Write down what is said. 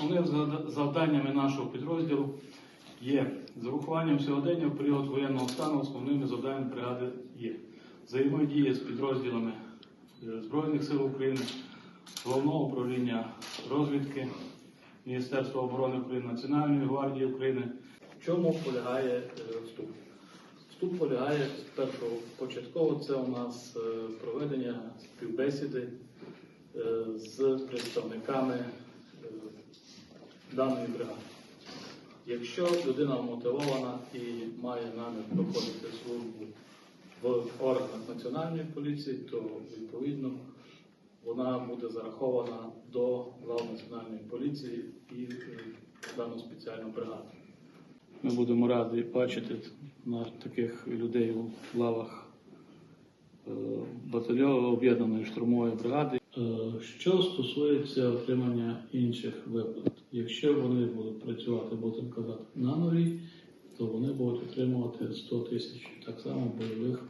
Основними завданнями нашого підрозділу є з урахуванням сьогодення в період воєнного стану основними завданнями бригади є взаємодія з підрозділами е, Збройних сил України, Головного управління розвідки, Міністерства оборони України, Національної гвардії України. В чому полягає е, вступ? Вступ полягає першого початково це у нас е, проведення співбесіди з представниками даної бригади. Якщо людина мотивована і має намір проходити службу в органах національної поліції, то відповідно вона буде зарахована до лав національної поліції і е, дану спеціальну бригаду. Ми будемо раді бачити на таких людей у лавах е, батальйону об'єднаної штурмової бригади. Е, Що стосується отримання інших виплат, якщо вони будуть працювати, будемо казати, на норі, то вони будуть отримувати 100 тисяч. Так само бойових